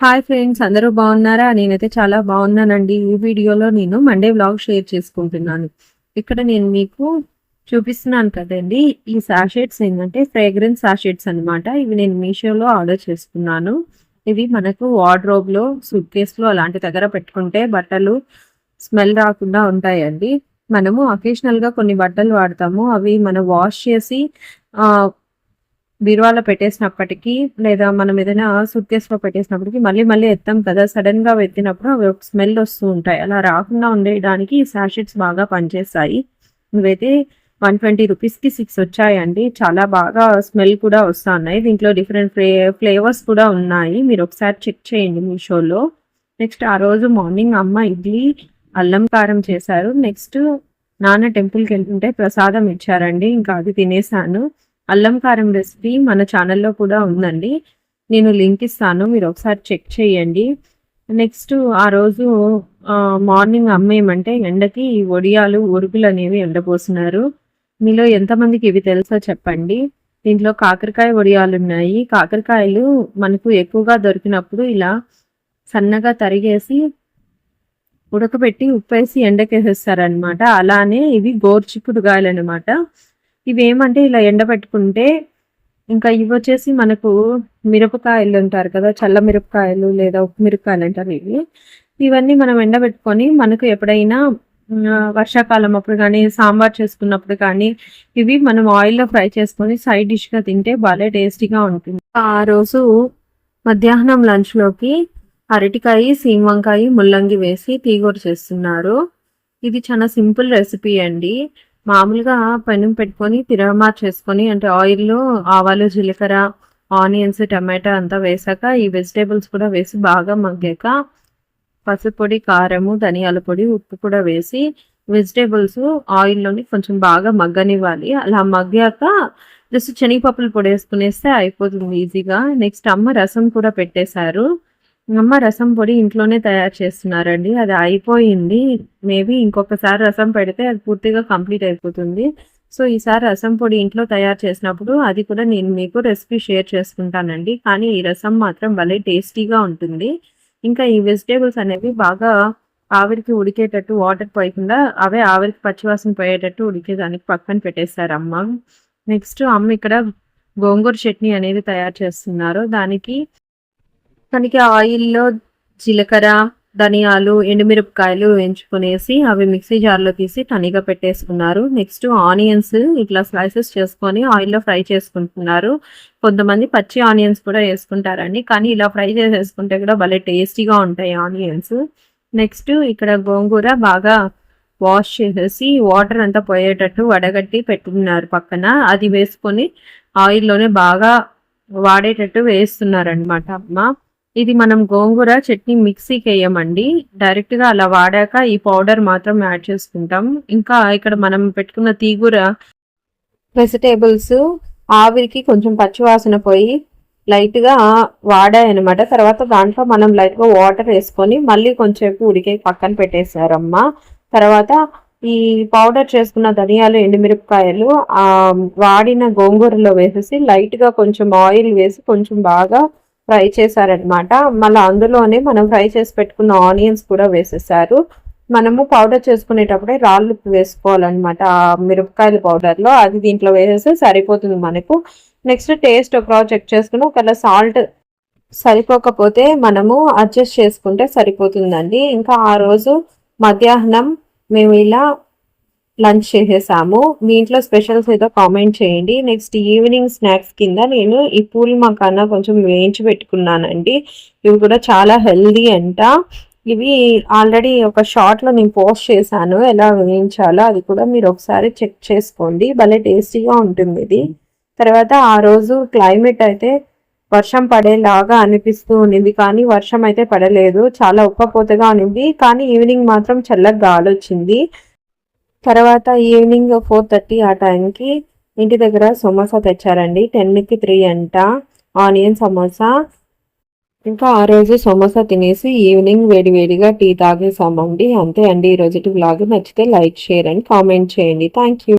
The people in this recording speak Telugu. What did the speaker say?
హాయ్ ఫ్రెండ్స్ అందరూ బాగున్నారా? నేనైతే చాలా బాగున్నానండి. ఈ వీడియోలో నేను మండే వ్లాగ్ షేర్ చేసుకుంటున్నాను. ఇక్కడ నేను మీకు చూపిస్తున్నాను కదండి ఈ సాషెట్స్ ఏంటంటే ఫ్రేగ్రెన్స్ సాషెట్స్ అన్నమాట. ఇవి నేను మీషోలో ఆర్డర్ చేసుకున్నాను. ఇవి మనకు వార్డ్రోబ్లో సూట్ కేసులో అలాంటి దగ్గర పెట్టుకుంటే బట్టలు స్మెల్ రాకుండా ఉంటాయండి. మనము అకేషనల్గా కొన్ని బట్టలు వాడతాము. అవి మనం వాష్ చేసి బీరువాలో పెట్టేసినప్పటికీ లేదా మనం ఏదైనా సూట్ కేసులో పెట్టేసినప్పటికీ మళ్ళీ మళ్ళీ ఎత్తాం కదా సడన్గా ఎత్తినప్పుడు అవి ఒక స్మెల్ వస్తూ ఉంటాయి. అలా రాకుండా ఉండేయడానికి ఈ సాషెట్స్ బాగా పనిచేస్తాయి. ఇవైతే వన్ ట్వంటీ రూపీస్కి సిక్స్ వచ్చాయండి. చాలా బాగా స్మెల్ కూడా వస్తున్నాయి. దీంట్లో డిఫరెంట్ ఫ్లే ఫ్లేవర్స్ కూడా ఉన్నాయి. మీరు ఒకసారి చెక్ చేయండి మీషోలో నెక్స్ట్ ఆ రోజు మార్నింగ్ అమ్మ ఇడ్లీ అల్లం కారం చేశారు. నెక్స్ట్ నాన్న టెంపుల్కి వెళ్తుంటే ప్రసాదం ఇచ్చారండి. ఇంకా అది తినేసాను. అల్లం కారం రెసిపీ మన ఛానల్లో కూడా ఉందండి. నేను లింక్ ఇస్తాను మీరు ఒకసారి చెక్ చేయండి. నెక్స్ట్ ఆ రోజు మార్నింగ్ అమ్మేయమంటే ఎండకి వడియాలు ఉరుగులు అనేవి ఎండపోస్తున్నారు. మీలో ఎంతమందికి ఇవి తెలుసో చెప్పండి. దీంట్లో కాకరకాయ వడియాలు ఉన్నాయి. కాకరకాయలు మనకు ఎక్కువగా దొరికినప్పుడు ఇలా సన్నగా తరిగేసి ఉడకబెట్టి ఉప్పేసి ఎండకేసేస్తారనమాట అలానే ఇవి గోర్చిక్కుడుగాయలు అనమాట ఇవేమంటే ఇలా ఎండబెట్టుకుంటే ఇంకా ఇవి వచ్చేసి మనకు మిరపకాయలు అంటారు కదా చల్ల మిరపకాయలు లేదా ఉప్పు మిరపకాయలు అంటారు ఇవి. ఇవన్నీ మనం ఎండబెట్టుకొని మనకు ఎప్పుడైనా వర్షాకాలం అప్పుడు కానీ సాంబార్ చేసుకున్నప్పుడు కానీ ఇవి మనం ఆయిల్లో ఫ్రై చేసుకొని సైడ్ డిష్గా తింటే భలే టేస్టీగా ఉంటుంది. ఆ రోజు మధ్యాహ్నం లంచ్లోకి అరటికాయ సీమ వంకాయ ముల్లంగి వేసి తీగూర చేస్తున్నారు ఇది చాలా సింపుల్ రెసిపీ అండి. మామూలుగా పెనం పెట్టుకొని తిరమా చేసుకొని అంటే ఆయిల్లో ఆవాలు జీలకర్ర ఆనియన్స్ టమాటా అంతా వేసాక ఈ వెజిటేబుల్స్ కూడా వేసి బాగా మగ్గాక పసుపు పొడి కారము ధనియాల పొడి ఉప్పు కూడా వేసి వెజిటేబుల్స్ ఆయిల్లోని కొంచెం బాగా మగ్గనివ్వాలి. అలా మగ్గాక జస్ట్ శనగపప్పులు పొడి వేసుకునేస్తే అయిపోతుంది ఈజీగా. నెక్స్ట్ అమ్మ రసం కూడా పెట్టేశారు. అమ్మ రసం పొడి ఇంట్లోనే తయారు చేస్తున్నారండి. అది అయిపోయింది. మేబీ ఇంకొకసారి రసం పెడితే అది పూర్తిగా కంప్లీట్ అయిపోతుంది. సో ఈసారి రసం పొడి ఇంట్లో తయారు చేసినప్పుడు అది కూడా నేను మీకు రెసిపీ షేర్ చేసుకుంటానండి. కానీ ఈ రసం మాత్రం భలే టేస్టీగా ఉంటుంది. ఇంకా ఈ వెజిటేబుల్స్ అనేవి బాగా ఆవిరికి ఉడికేటట్టు వాటర్ పోయకుండా అవే ఆవిరికి పచ్చివాసన పోయేటట్టు ఉడికేదానికి పక్కన పెట్టేశారు అమ్మ నెక్స్ట్ అమ్మ ఇక్కడ గోంగూర చట్నీ అనేది తయారు చేస్తున్నారు. దానికి తనకి ఆయిల్లో జీలకర్ర ధనియాలు ఎండుమిరపకాయలు వేయించుకునేసి అవి మిక్సీ జార్లో తీసి తనిగా పెట్టేసుకున్నారు. నెక్స్ట్ ఆనియన్స్ ఇట్లా స్లైసెస్ చేసుకొని ఆయిల్లో ఫ్రై చేసుకుంటున్నారు. కొంతమంది పచ్చి ఆనియన్స్ కూడా వేసుకుంటారండి కానీ ఇలా ఫ్రై చేసేసుకుంటే కూడా భలే టేస్టీగా ఉంటాయి ఆనియన్స్. నెక్స్ట్ ఇక్కడ గోంగూర బాగా వాష్ చేసేసి వాటర్ అంతా పోయేటట్టు వడగట్టి పెట్టుకున్నారు పక్కన. అది వేసుకొని ఆయిల్లోనే బాగా వాడేటట్టు వేస్తున్నారనమాట అమ్మ. ఇది మనం గోంగూర చట్నీ మిక్సీకి వేయమండి డైరెక్ట్గా అలా వాడాక ఈ పౌడర్ మాత్రం యాడ్ చేసుకుంటాం. ఇంకా ఇక్కడ మనం పెట్టుకున్న తీగూర వెజిటేబుల్స్ ఆవిరికి కొంచెం పచ్చివాసన పోయి లైట్గా వాడాయనమాట తర్వాత దాంట్లో మనం లైట్గా వాటర్ వేసుకొని మళ్ళీ కొంచెం ఉడికే పక్కన పెట్టేశారమ్మ. తర్వాత ఈ పౌడర్ చేసుకున్న ధనియాలు ఎండుమిరపకాయలు వాడిన గోంగూరలో వేసేసి లైట్గా కొంచెం ఆయిల్ వేసి కొంచెం బాగా ఫ్రై చేశారనమాట మళ్ళీ అందులోనే మనం ఫ్రై చేసి పెట్టుకున్న ఆనియన్స్ కూడా వేసేసారు. మనము పౌడర్ చేసుకునేటప్పుడే రాళ్ళు వేసుకోవాలన్నమాట. ఆ మిరపకాయల పౌడర్లో అది దీంట్లో వేసేస్తే సరిపోతుంది మనకు. నెక్స్ట్ టేస్ట్ ఒక చెక్ చేసుకుని ఒకవేళ సాల్ట్ సరిపోకపోతే మనము అడ్జస్ట్ చేసుకుంటే సరిపోతుందండి. ఇంకా ఆ రోజు మధ్యాహ్నం మేము ఇలా లంచ్ చేసేసాము. మీ ఇంట్లో స్పెషల్స్ ఏదో కామెంట్ చేయండి. నెక్స్ట్ ఈవినింగ్ స్నాక్స్ కింద నేను ఈ పూల్ మకానా కొంచెం వేయించి పెట్టుకున్నానండి. ఇవి కూడా చాలా హెల్దీ అంట. ఇవి ఆల్రెడీ ఒక షార్ట్లో నేను పోస్ట్ చేశాను. ఎలా వేయించాలో అది కూడా మీరు ఒకసారి చెక్ చేసుకోండి. భలే టేస్టీగా ఉంటుంది ఇది. తర్వాత ఆ రోజు క్లైమేట్ అయితే వర్షం పడేలాగా అనిపిస్తూ ఉండింది. కానీ వర్షం అయితే పడలేదు. చాలా ఉప్పపోతగా ఉన్నింది కానీ ఈవినింగ్ మాత్రం చల్లగా గాలి వచ్చింది. తర్వాత ఈవినింగ్ ఫోర్ థర్టీ ఆ టైంకి ఇంటి దగ్గర సమోసా తెచ్చారండి. టెన్కి త్రీ అంట. ఆనియన్ సమోసా. ఇంకా ఆ రోజు సమోసా తినేసి ఈవినింగ్ వేడి వేడిగా టీ తాగేసామండి అంతే అండి. ఈ రోజు బ్లాగ్ నచ్చితే లైక్ షేర్ అండ్ కామెంట్ చేయండి. Thank you.